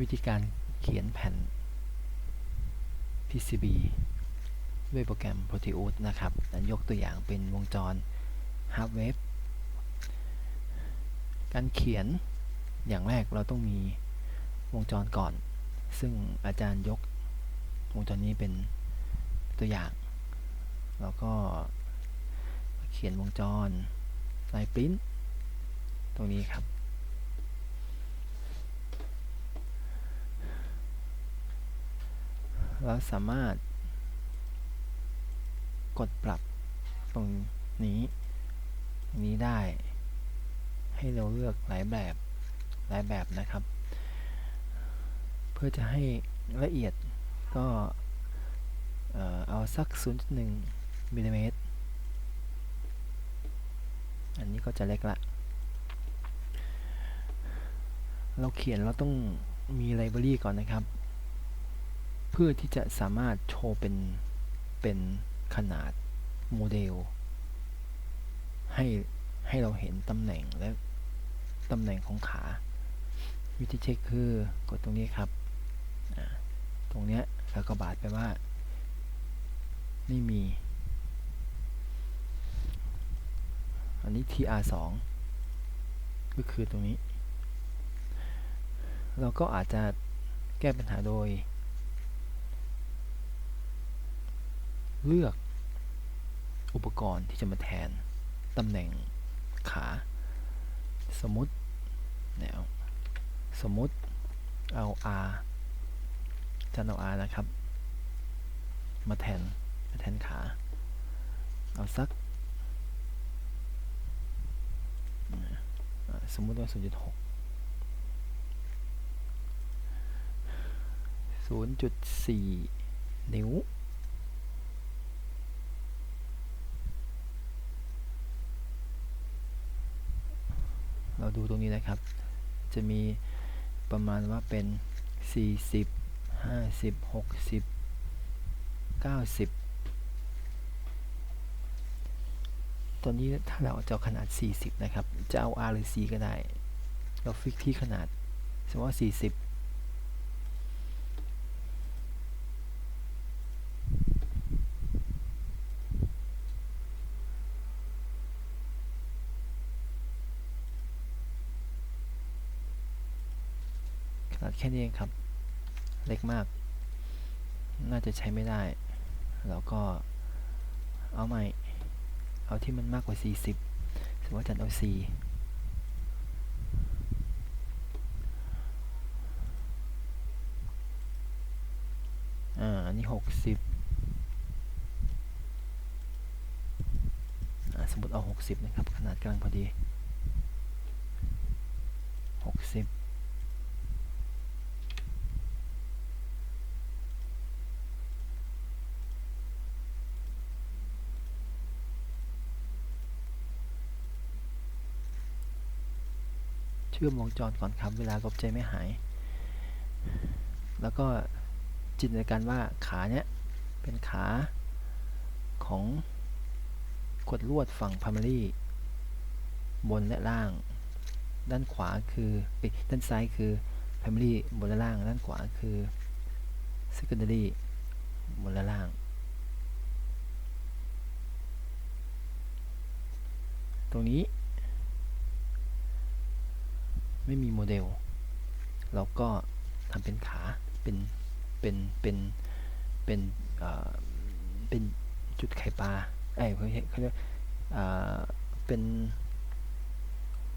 วิธีการเขียนแผ่น PCB ด้วยโปรแกรม Proteus นะครับอันยกตัวอย่างเป็นวงจร Half Wave การเขียนอย่างแรกเราต้องมีวงจรก่อน ซึ่งอาจารย์ยกวงจรนี้เป็นตัวอย่าง แล้วก็เขียนวงจรลายปริ้นตรงนี้ครับ เราสามารถ กดปรับตรงนี้ตรงนี้ได้ ให้เราเลือกหลายแบบหลายแบบนะครับ เพื่อจะให้ละเอียดก็เอ่อเอาสัก 0.1มิลลิเมตร อันนี้ก็จะเล็กละ เราเขียนเราต้องมีไลบรารีก่อนนะครับ เพื่อที่จะสามารถโชว์เป็นเป็นขนาดโมเดล ให้ให้เราเห็นตำแหน่งและตำแหน่งของขา วิธีเช็คคือกดตรงนี้ครับ ตรงเนี้ยแล้วก็บาดไปว่า ไม่มี อันนี้ tr2 ก็คือตรงนี้ เราก็อาจจะแก้ปัญหาโดย เลือกอุปกรณ์ที่จะมาแทนตำแหน่งขา สมมติเนี่ยสมมติเอา R จะเอา R นะครับ มาแทนมาแทนขา เอาสัก สมมติว่า 0.6 0.4 นิ้ว เราดูตรง นะครับ จะมีประมาณว่าเป็น 40 50 60 90 ตอนนี้ถ้าเราจะเจาขนาด 40 นะครับ จะเอา R หรือ C ก็ได้ เราฟิกที่ขนาด สมมติว่า 40 แค่นี้เองครับ เล็กมาก น่าจะใช้ไม่ได้ แล้วก็เอาใหม่ เอาที่มันมากกว่า 40สมมติว่าจันเอา 4 อ่า อันนี้ 60อ่าสมมติเอา 60 นะครับ ขนาดกลังพอดี 60 เชื่อมวงจรก่อนครับ เวลาลบใจไม่หาย แล้วก็จินตนาการว่าขาเนี้ยเป็นขาของขวดลวดฝั่ง primary บนและล่าง ด้านขวาคือด้านซ้ายคือ primary บนและล่าง ด้านขวาคือ secondary บนและล่าง ตรงนี้ ไม่มีโมเดล เราก็ทำเป็นขาเป็นเป็นเป็นเป็นเป็นจุดไข่ปลาไอ้ยเขาเรียกเขาเรียกเป็น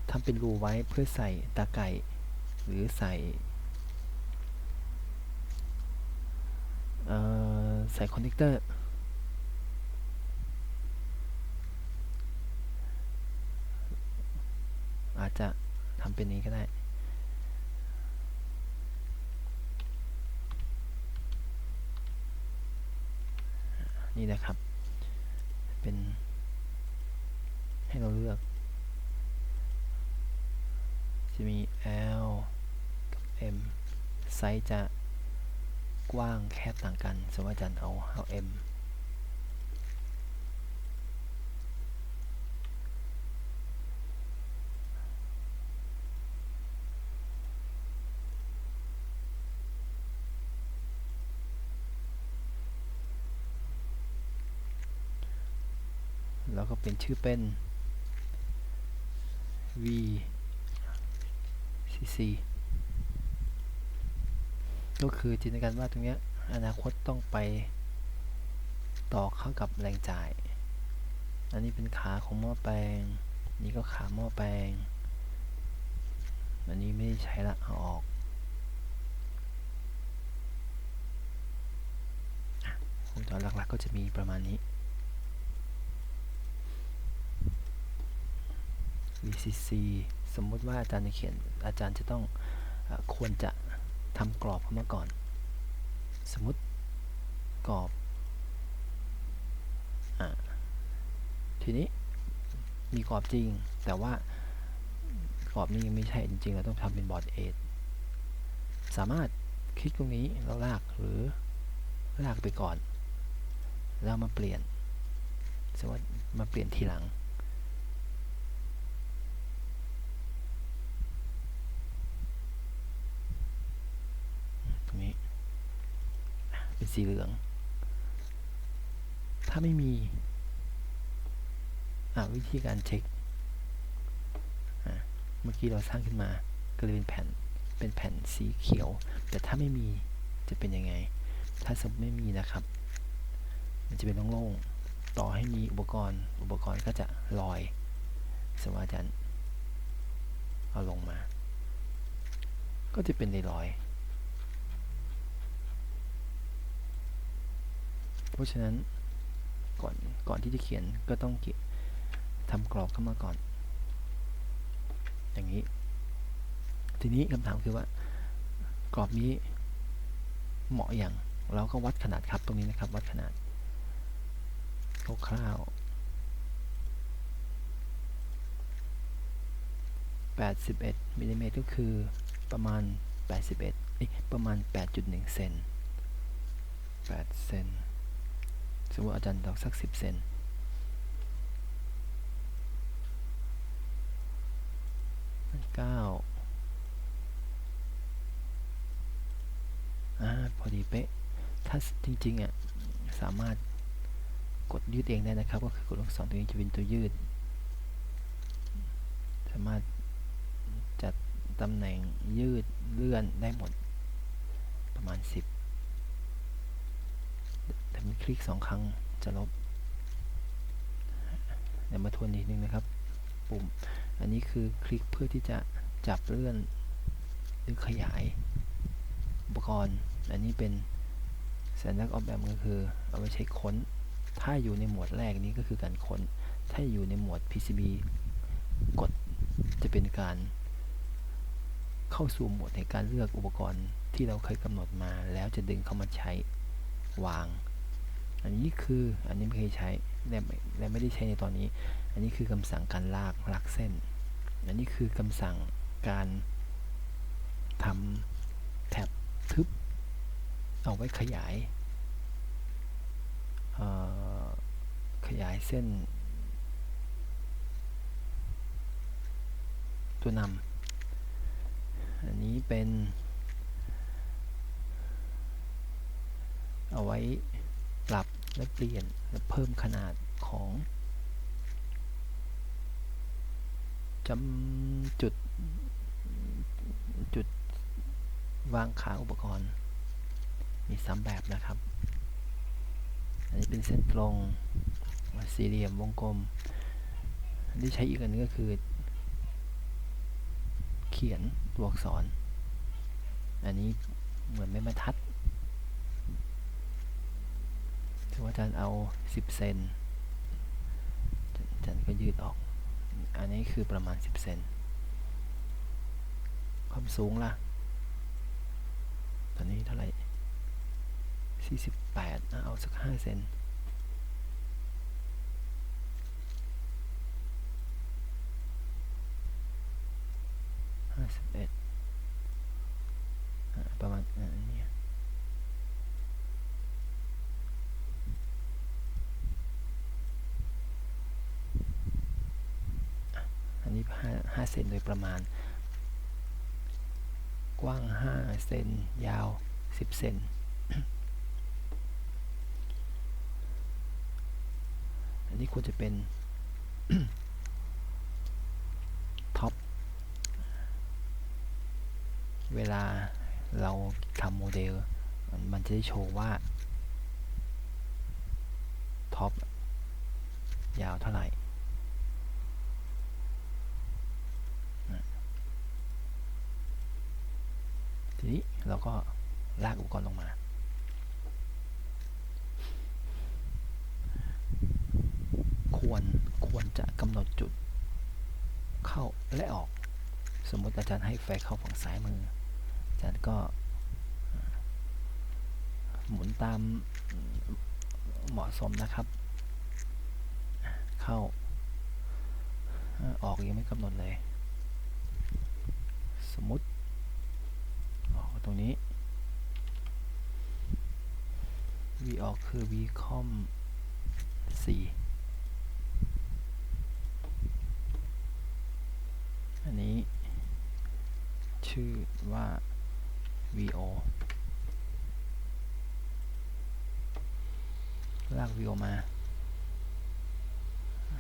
ทำเป็นรูไว้เพื่อใส่ตาไก่หรือใส่ใส่คอนเนคเตอร์อาจจะำเป็นนี้ก็ได้ นี่นะครับ เป็น ให้เราเลือก จะมี L กับ M ไซส์จะกว้างแคบต่างกันสมมติว่าอาจารย์เอาเอา M ก็เปลี่ ยนชื่อเป็น v cc ก็คือจินตนาการว่าตรงเนี้ยอนาคตต้องไปต่อเข้ากับแรงจ่าย อันนี้เป็นขาของหม้อแปลง นี่ก็ขาหม้อแปลง อันนี้ไม่ได้ใช้ละเอาออก วงจรหลักๆก็จะมีประมาณนี้ VCC สมมุติว่าอาจารย์จะเขียนอาจารย์จะต้องอควรจะทำกรอบเข้ามาก่อน สมมติกรอบอทีนี้มีกรอบจริง แต่ว่ากรอบนี้ยังไม่ใช่จริง เราต้องทำเป็นบอร์ดเอทสามารถคลิกตรงนี้แล้วลากหรือลากไปก่อน แล้วมาเปลี่ยนสมมติมาเปลี่ยนทีหลัง ตรงนี้อะเป็น สีเหลือง ถ้าไม่มีวิธีการเช็คเมื่อกี้เราสร้างขึ้นมาก็เลยเป็นแผ่นเป็นแผ่นสีเขียว แต่ถ้าไม่มีจะเป็นยังไง ถ้าสมมติไม่มีนะครับ มันจะเป็นโล่งๆต่อให้มีอุปกรณ์ อุปกรณ์ก็จะลอยสมมติว่าอาจารย์เอาลงมา ก็จะเป็นลอย เพราะฉะนั้นก่อนก่อนที่จะเขียนก็ต้องเขียนทำกรอบเข้ามาก่อน อย่างนี้ ทีนี้คำถามคือว่ากรอบนี้เหมาะอย่างเราก็วัดขนาดครับตรงนี้นะครับวัดขนาดคร่าวๆ81มิลลิเมตรก็คือประมาณ 81เอ้ยประมาณ 8.1 เซน8เซน สมมติอาจารย์ดอกสัก10เซนเก้าอ่าพอดีเป๊ะ ถ้าจริงๆอะสามารถกดยืดเองได้นะครับ ก็คือกดลูกศรตรงนี้จะเป็นตัวยืด สามารถจัดตำแหน่งยืดเลื่อนได้หมดประมาณ 10 ถ้ามีคลิกสองครั้งจะลบ เดี๋ยวมาทวนอีกนึงนะครับ ปุ่ม อันนี้คือคลิกเพื่อที่จะจับเลื่อนหรือขยายอุปกรณ์ อันนี้เป็นสัญลักษณ์ออกแบบก็คือเอาไว้ใช้ค้น ถ้าอยู่ในหมวดแรกนี้ก็คือการค้น ถ้าอยู่ในหมวด PCB กดจะเป็นการเข้าสู่โหมดในการเลือกอุปกรณ์ที่เราเคยกำหนดมาแล้วจะดึงเข้ามาใช้วาง อันนี้คืออันนี้ไม่เคยใช้และและไม่ได้ใช้ในตอนนี้ อันนี้คือคำสั่งการลากลากเส้น อันนี้คือคำสั่งการทำแท็บทึบ เอาไว้ขยายขยายเส้น ตัวนำอันนี้เป็น เอาไว้ ปรับและเปลี่ยนและเพิ่มขนาดของจำจุดจุดวางขาอุปกรณ์ มีสามแบบนะครับ อันนี้เป็นเส้นตรงสี่เหลี่ยมวงกลมอันที่ใช้อีกอันนึงก็คือ เขียนตัวอักษร อันนี้เหมือนไม่บรรทัดถือว่าอา จารย์เอา10เซนอาจารย์ก็ยืดออก อันนี้คือประมาณ 10เซนความสูงล่ะ ตอนนี้เท่าไหร่48อะเอาสัก5เซนห้าสิบเอ็ดประมาณอะอัน 25เซนโดยประมาณ กว้าง 5 เซน ยาว 10 เซน อันนี้ควรจะเป็นท็อป เวลาเราทำโมเดล มันจะได้โชว์ว่าท็อปยาวเท่าไหร่ ทีนี้เราก็ลากอุปกรณ์ลงมาควรควรจะกำหนดจุดเข้าและออก สมมติอาจารย์ให้ไฟเข้าฝั่งซ้ายมือ อาจารย์ก็ หมุนตามเหมาะสมนะครับ เข้า ออกยังไม่กำหนดเลย สมมติ รงนี้ v ออกคือ v com 4อันนี้ ชื่อว่า vo ลาก vo มา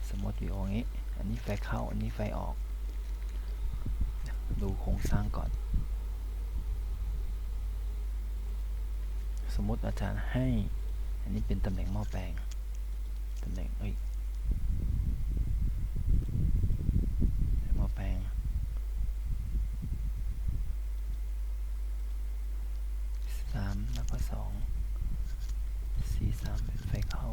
สมมติ vo งี้ อันนี้ไฟเข้า อันนี้ไฟออก ดูโครงสร้างก่อน สมมติอาจารย์ให้ อันนี้เป็นตำแหน่งหม้อแปลงตำแหน่งเอ้ยหม้อแปลง สามแล้วก็สอง สี่สามเป็นไฟเข้า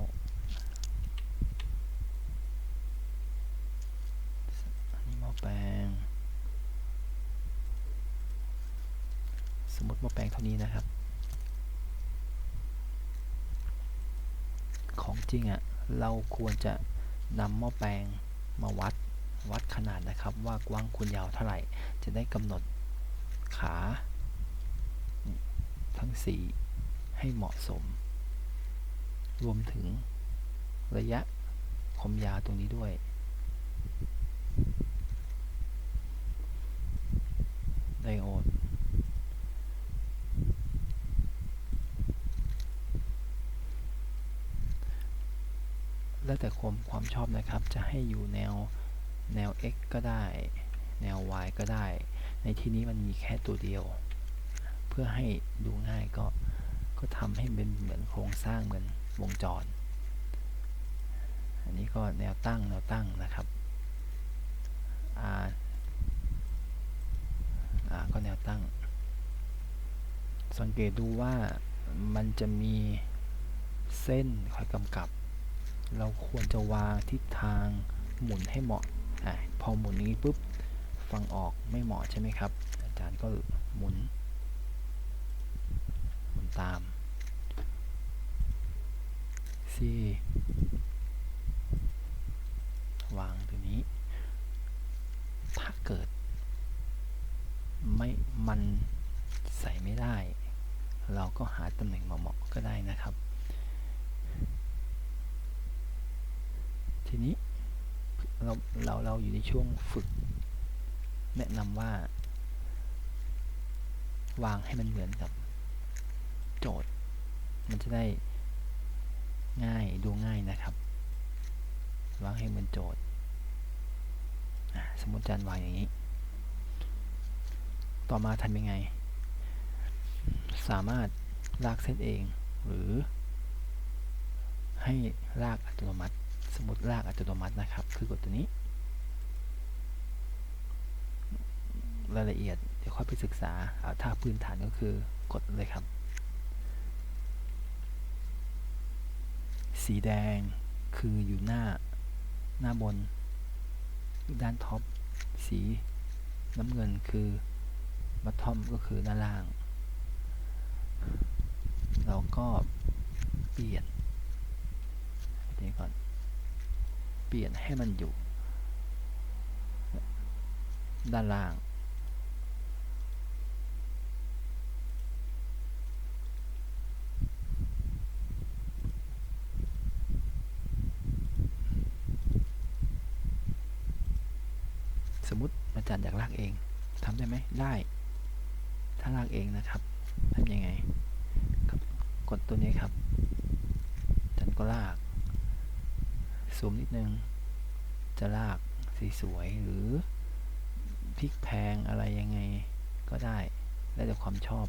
อันนี้หม้อแปลง สมมติหม้อแปลงเท่านี้นะครับ ของ จริงอะ่ะเราควรจะนำหม้อแปลงมาวัดวัดขนาดนะครับว่ากว้างคูณยาวเท่าไหร่ จะได้กำหนดขาทั้ง 4 ให้เหมาะสม รวมถึงระยะความยาวตรงนี้ด้วย ไดโอด แล้วแต่ความความชอบนะครับ จะให้อยู่แนวแนว x ก็ได้ แนว y ก็ได้ ในที่นี้มันมีแค่ตัวเดียว เพื่อให้ดูง่ายก็ก็ทำให้เป็นเหมือนโครงสร้างเหมือนวงจร อันนี้ก็แนวตั้งแนวตั้งนะครับ r r ก็แนวตั้ง สังเกตดูว่ามันจะมีเส้นคอยกำกับ เราควรจะวางทิศทางหมุนให้เหมาะอะพอหมุนนี้ปุ๊บฟังออกไม่เหมาะใช่ไหมครับ อาจารย์ก็หมุน หมุนตาม C วางตรงนี้ ถ้าเกิด ไม่มันใส่ไม่ได้ เราก็หาตำแหน่งเหมาะๆก็ได้นะครับ ทีนี้เราเราเราอยู่ในช่วงฝึก แนะนำว่า วางให้มันเหมือนกับ โจทย์ มันจะได้ง่ายดูง่ายนะครับ วางให้เหมือนโจทย์สมมติจารย์วางอย่างนี้ ต่อมาทำยังไง สามารถลากเส้นเองหรือให้ลากอัตโนมัติ สมมติลากอัตโนมัตินะครับ คือกดตัวนี้ รายละเอียดเดี๋ยวค่อยไปศึกษาเอาถ้าพื้นฐานก็คือกดเลยครับ สีแดงคืออยู่หน้าหน้าบน ด้านท็อป สีน้ำเงินคือบัตทอมก็คือด้านล่าง เราก็เปลี่ยนนี้ก่อน เปลี่ยนให้มันอยู่ ด้านล่าง สมมติอาจารย์อยากลากเองทำได้ไหมได้ ถ้าลากเองนะครับทำยังไงกดตัวนี้ครับอาจารย์ก็ลาก ซูมนิดนึง จะลากสีสวยหรือพลิกแพงอะไรยังไงก็ได้ แล้วแต่ความชอบ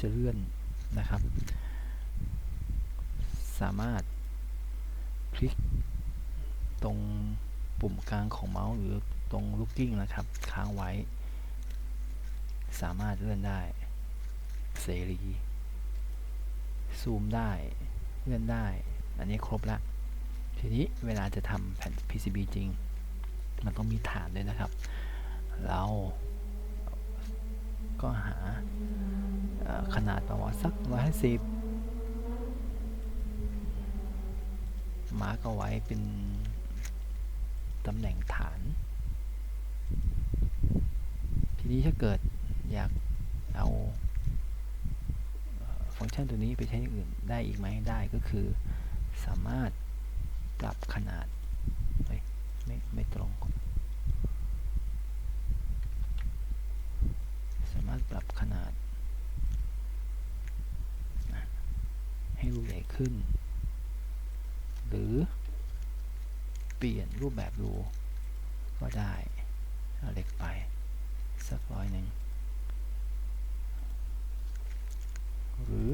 จะเลื่อนนะครับ สามารถคลิกตรงปุ่มกลางของเมาส์หรือตรง looking นะครับ ค้างไว้ สามารถเลื่อนได้ เสรี ซูมได้ เลื่อนได้ อันนี้ครบละ ทีนี้เวลาจะทำแผ่น PCB จริง มันต้องมีฐานด้วยนะครับ เราก็หา ขนาดประมาณสักร้อยห้าสิบมาร์กเอาไว้เป็นตำแหน่งฐาน ทีนี้ถ้าเกิดอยากเอาฟังก์ชันตัวนี้ไปใช้อย่างอื่นได้อีกไหมได้ก็คือสามารถปรับขนาดไม่ไม่ตรง สามารถปรับขนาด ให้รูใหญ่ ขึ้น หรือเปลี่ยนรูปแบบรูก็ได้เอาเล็กไป สักร้อยหนึ่งหรือ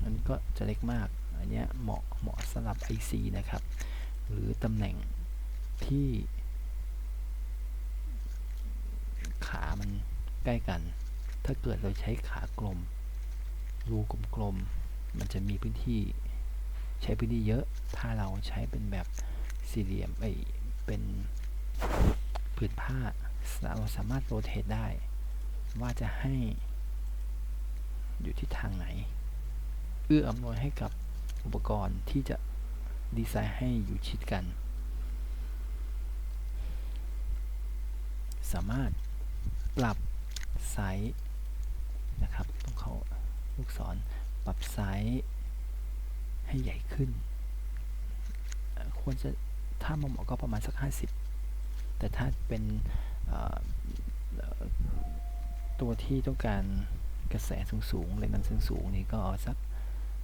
อันนี้ก็จะเล็กมาก อันนี้เหมาะเหมาะสำหรับ IC นะครับ หรือตำแหน่งที่ ขามันใกล้กัน ถ้าเกิดเราใช้ขากลม รูกลมๆ มันจะมีพื้นที่ใช้พื้นที่เยอะ ถ้าเราใช้เป็นแบบสี่เหลี่ยมไอยเป็นผืนผ้า เราสามารถโรเทตได้ ว่าจะให้อยู่ที่ทางไหน เอื้ออำนวยให้กับอุปกรณ์ที่จะดีไซน์ให้อยู่ชิดกัน สามารถปรับไซส์นะครับ ลูกศรปรับไซส์ให้ใหญ่ขึ้น ควรจะถ้าเหมาะก็ประมาณสัก 50 แต่ถ้าเป็นตัวที่ต้องการกระแสสูงๆแรงดันสูงๆนี่ก็เอาสัก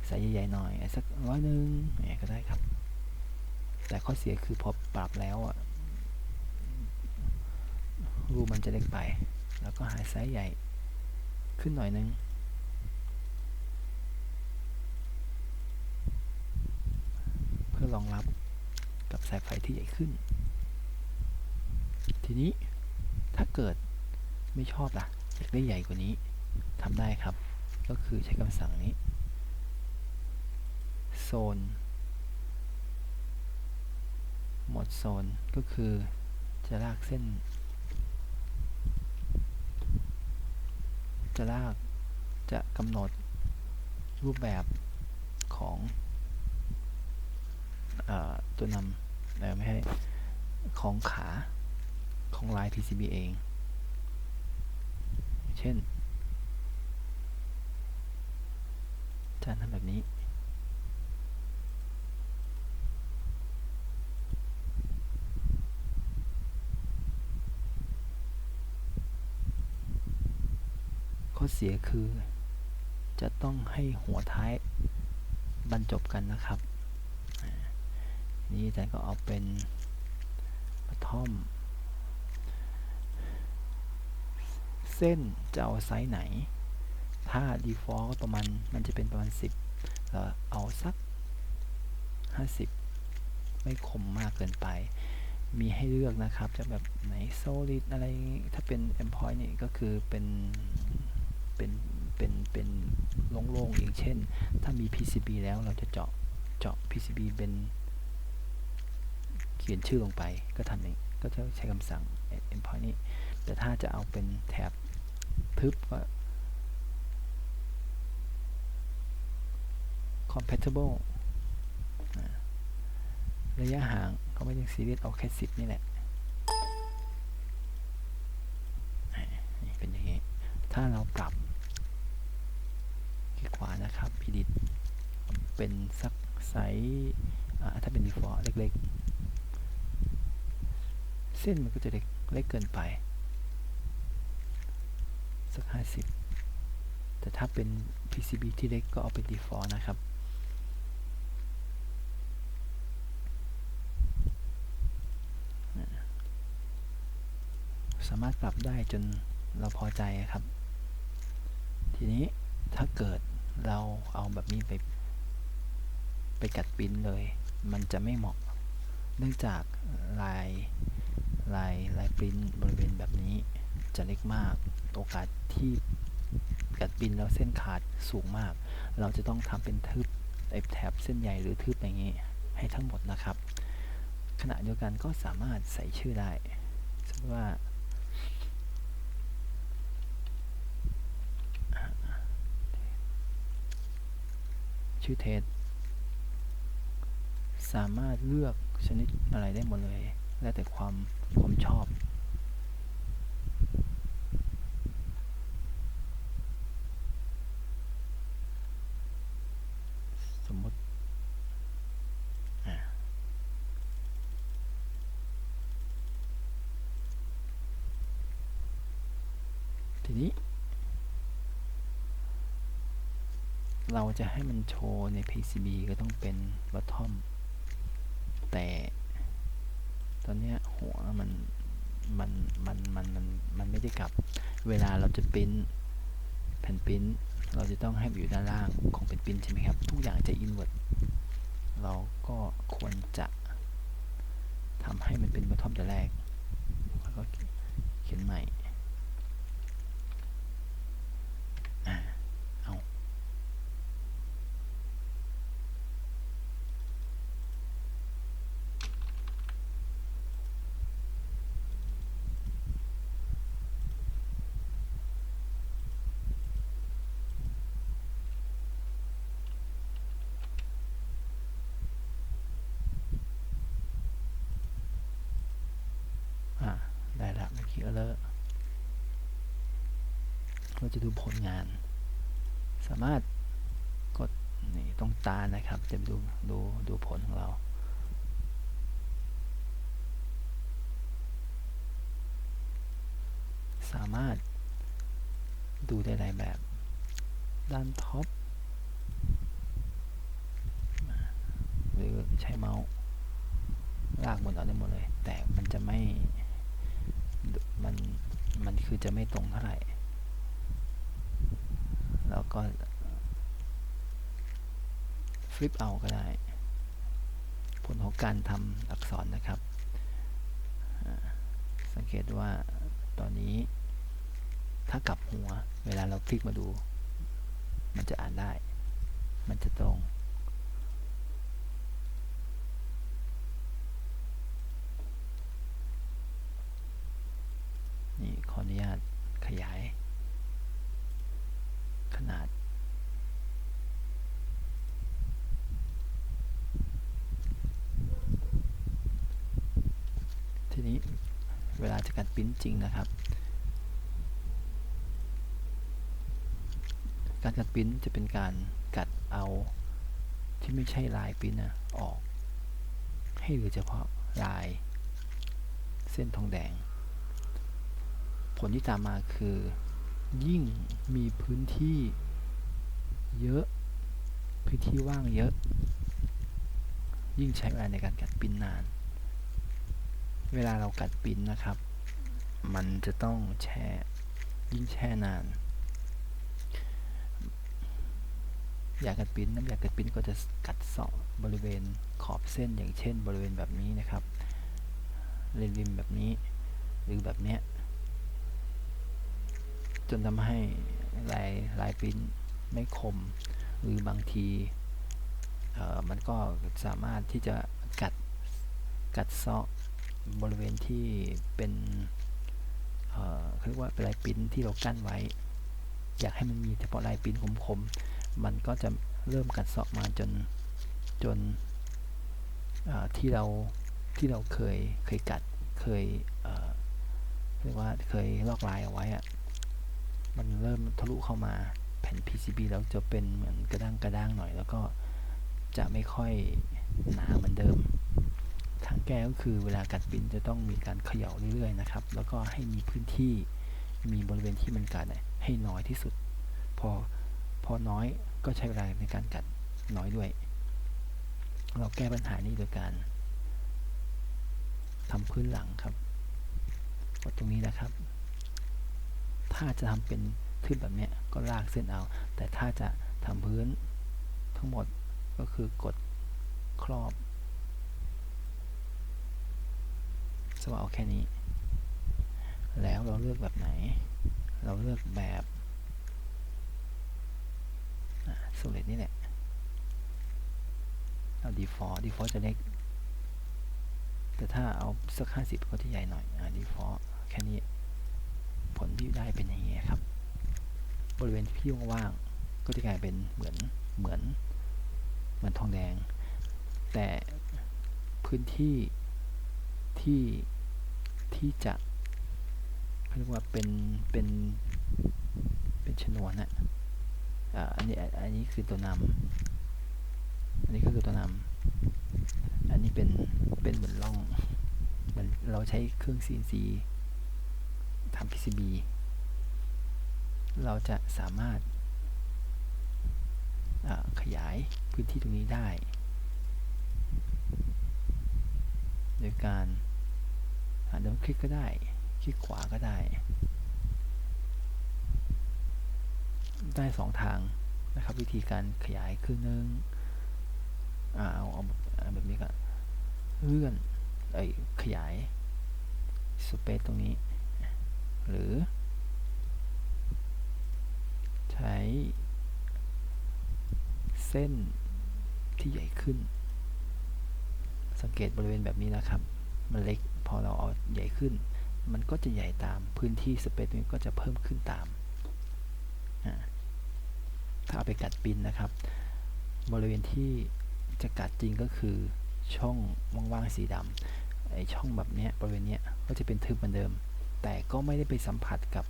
ไซส์ใหญ่ๆหน่อยสักร้อยหนึ่งเนี่ยก็ได้ครับ แต่ข้อเสียคือพอปรับแล้วอะรูมันจะเล็กไป แล้วก็หาไซส์ใหญ่ขึ้นหน่อยนึง พื่อรองรับกับสายไฟที่ใหญ่ขึ้น ทีนี้ถ้าเกิดไม่ชอบล่ะอยากได้ใหญ่กว่านี้ทำได้ครับ ก็คือใช้คำสั่งนี้โซนหมดโซนก็คือจะลากเส้น จะลากจะกำหนดรูปแบบของ ตัวนำไม่ใช่ของขาของลาย PCB เอง เช่นจารย์ทำแบบนี้ ข้อเสียคือจะต้องให้หัวท้ายบรรจบกันนะครับ นี่อาจารย์ก็เอาเป็นกระท่อม เส้นจะเอาไซส์ไหน ถ้า default ก็ประมาณมันจะเป็นประมาณ 10 เราเอาสัก 50 ไม่คมมากเกินไป มีให้เลือกนะครับ จะแบบไหน solid อะไร ถ้าเป็น endpoint นี่ก็คือเป็นเป็นเป็นเป็นโล่งๆอย่างเช่น ถ้ามี PCB แล้วเราจะเจาะเจาะ PCB เป็น เขียนชื่อลงไปก็ทำอย่างก็จะใช้คำสั่ง endpoint นี้ แต่ถ้าจะเอาเป็นแถบทึบก็ compatible ระยะห่างเขาไม่ต้องซีเรียสเอาแค่สิบนี่แหละนี่เป็นอย่างนี้ ถ้าเราปรับคลิกขวานะครับ edit เป็นสักไซส์ถ้าเป็น default เล็กๆ เส้นมันก็จะเล็กเล็กเกินไป สัก 50 แต่ถ้าเป็น PCB ที่เล็กก็เอาเป็น default นะครับสามารถปรับได้จนเราพอใจครับ ทีนี้ถ้าเกิดเราเอาแบบนี้ไปไปกัดปิ้นเลย มันจะไม่เหมาะ เนื่องจากลาย ลายลายปริ้นบริเวณแบบนี้จะเล็กมาก โอกาสที่กัดปริ้นแล้วเส้นขาดสูงมาก เราจะต้องทำเป็นทึบไอ้แถบเส้นใหญ่หรือทึบอย่างนี้ให้ทั้งหมดนะครับ ขณะเดียวกันก็สามารถใส่ชื่อได้สมมติว่าชื่อเทสสามารถเลือกชนิดอะไรได้หมดเลย แล้วแต่ความความชอบสมมติทีนี้ เราจะให้มันโชว์ใน PCB ก็ต้องเป็น bottom แต่ ตอนนี้หัวมันมันมันมันมันมันไม่ได้กลับ เวลาเราจะปิ้นแผ่นปิ้นเราจะต้องให้อยู่ด้านล่างของเป็นปิ้นใช่ไหมครับ ทุกอย่างจะ invert เราก็ควรจะทำให้มันเป็น bottom แต่แรกแล้วก็เขียนใหม่อ่าเอา อ่าได้ละเมื่อกี้เลอะ เราจะดูผลงาน สามารถกดนี่ตรงตานะครับจะดูดูดูผลของเราสามารถดูได้หลายแบบ ด้านท็อป หรือใช้เมาส์ลากหมดเอาได้หมดเลย แต่มันจะไม่ มัน มันคือจะไม่ตรงเท่าไหร่ แล้วก็ฟลิปเอาก็ได้ ผลของการทำอักษรนะครับ สังเกตว่าตอนนี้ถ้ากลับหัว เวลาเราคลิกมาดู มันจะอ่านได้ มันจะตรงนี่ขออนุญาตขยาย นาด ทีนี้เวลาจะกัดปริ้นจริงนะครับ การกัดปิ้นจะเป็นการกัดเอาที่ไม่ใช่ลายปิ้นนะออก ให้เหลือเฉพาะลายเส้นทองแดง ผลที่ตามมาคือ ยิ่งมีพื้นที่เยอะ พื้นที่ว่างเยอะ ยิ่งใช้เวลาในการกัดปิ้นนาน เวลาเรากัดปิ้นนะครับ มันจะต้องแช่ ยิ่งแช่นาน อยากกัดปิ้นน้ำยากัดปิ้นก็จะกัดเสาะบริเวณขอบเส้นอย่างเช่น บริเวณแบบนี้นะครับ เลนริมแบบนี้ หรือแบบเนี้ย จนทำให้ลายลายปริ้นไม่คม หรือบางทีมันก็สามารถที่จะกัดกัดเซาะบริเวณที่เป็นเขาเรียกว่าเป็นลายปริ้นที่เรากั้นไว้ อยากให้มันมีเฉพาะลายปริ้นคมๆ มันก็จะเริ่มกัดเซาะมาจนจนที่เราที่เราเคยเคยกัดเคยเรียกว่าเคยลอกลายเอาไว้อะ มันเริ่มทะลุเข้ามาแผ่น PCB แล้วจะเป็นเหมือนกระด้างกระด้างหน่อย แล้วก็จะไม่ค่อยหนาเหมือนเดิม ทางแก้ก็คือเวลากัดปิ้นจะต้องมีการเขย่าเรื่อยๆนะครับ แล้วก็ให้มีพื้นที่มีบริเวณที่มันกัดให้น้อยที่สุด พอพอน้อยก็ใช้เวลาในการกัดน้อยด้วย เราแก้ปัญหานี้โดยการทำพื้นหลังครับกดตรงนี้นะครับ ถ้าจะทำเป็นทึบแบบเนี้ยก็ลากเส้นเอา แต่ถ้าจะทำพื้นทั้งหมดก็คือกดครอบสว่าเอาแค่นี้ แล้วเราเลือกแบบไหน เราเลือกแบบสูเลตนี่แหละเอา default default จะเล็ก แต่ถ้าเอาสักห้าสิบก็จะใหญ่หน่อยอ่า default แค่นี้ ลที่ได้เป็นอย่างนี้ครับ บริเวณที่ว่างๆก็จะกลายเป็นเหมือนเหมือนเหมือนทองแดง แต่พื้นที่ที่ที่จะเขาเรียกว่าเป็นเป็นเป็นชนวนนะอ่าอันนี้อันนี้คือตัวนำอันนี้ก็คือตัวนำอันนี้เป็นเป็นเหมือนร่องมันเราใช้เครื่อง CNC ทำ PCB เราจะสามารถขยายพื้นที่ตรงนี้ได้ โดยการเดินคลิกก็ได้ คลิกขวาก็ได้ ได้สองทางนะครับ วิธีการขยายคือหนึ่งเอาเอาแบบนี้ก็เลื่อนไอ้ขยายสเปซตรงนี้ หรือ ใช้ เส้นที่ใหญ่ขึ้น สังเกตบริเวณแบบนี้นะครับ มันเล็กพอเราเอาใหญ่ขึ้น มันก็จะใหญ่ตามพื้นที่สเปซนี้ก็จะเพิ่มขึ้นตาม ถ้าเอาไปกัดปินนะครับ บริเวณที่จะกัดจริงก็คือช่องว่างๆสีดำไอช่องแบบนี้บริเวณนี้ก็จะเป็นทึบเหมือนเดิม แต่ก็ไม่ได้ไปสัมผัสกับ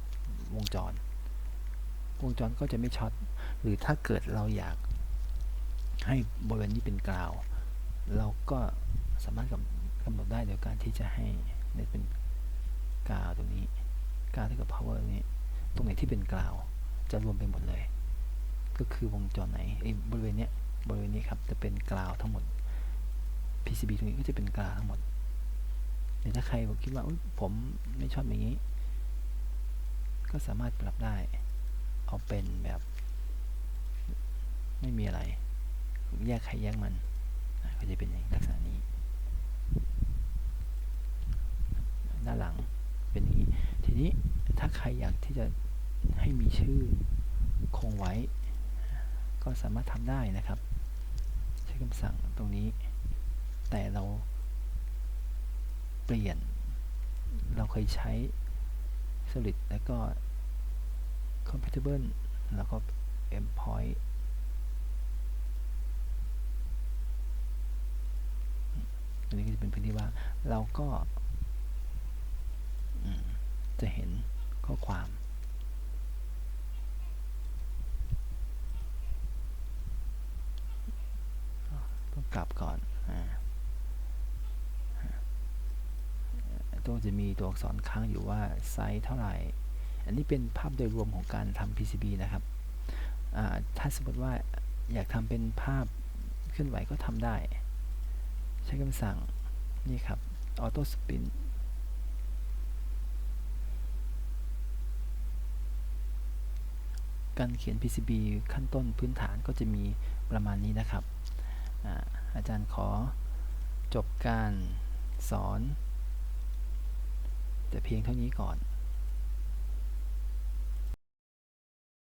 วงจร วงจรก็จะไม่ช็อต หรือถ้าเกิดเราอยากให้บริเวณนี้เป็นกราว เราก็สามารถกำหนดได้โดยการที่จะให้เนี่ยเป็นกราวตรงนี้กราวเท่ากับ power นี้ ตรงไหนที่เป็นกราว จะรวมไปหมดเลย ก็คือวงจรไหนไอ้บริเวณนี้บริเวณนี้ครับจะเป็นกราวทั้งหมด PCB ตรงนี้ก็จะเป็นกลางทั้งหมด เดี๋ยวถ้าใครบอกคิดว่าผมไม่ชอบอย่างนี้ ก็สามารถปรับได้ เอาเป็นแบบ ไม่มีอะไร แยกใครแยกมันก็จะเป็นอย่างลักษณะนี้ ด้านหลังเป็นอย่างนี้ ทีนี้ถ้าใครอยากที่จะให้มีชื่อคงไว้ ก็สามารถทำได้นะครับ ใช้คำสั่งตรงนี้ แต่เรา เปลี่ยน เราเคยใช้ solid แล้วก็ compatible แล้วก็ endpoint ตัวนี้ก็จะเป็นพื้นที่ว่าเราก็จะเห็นข้อความต้องกลับก่อนอ่า ตัวจะมีตัวอักษรค้างอยู่ว่าไซส์เท่าไหร่ อันนี้เป็นภาพโดยรวมของการทำ PCB นะครับ ถ้าสมมติว่าอยากทำเป็นภาพเคลื่อนไหวก็ทำได้ ใช้คำสั่งนี่ครับ Auto Spin การเขียน PCB ขั้นต้นพื้นฐานก็จะมีประมาณนี้นะครับอาอาจารย์ขอจบการสอน แต่เพียงเท่านี้ก่อน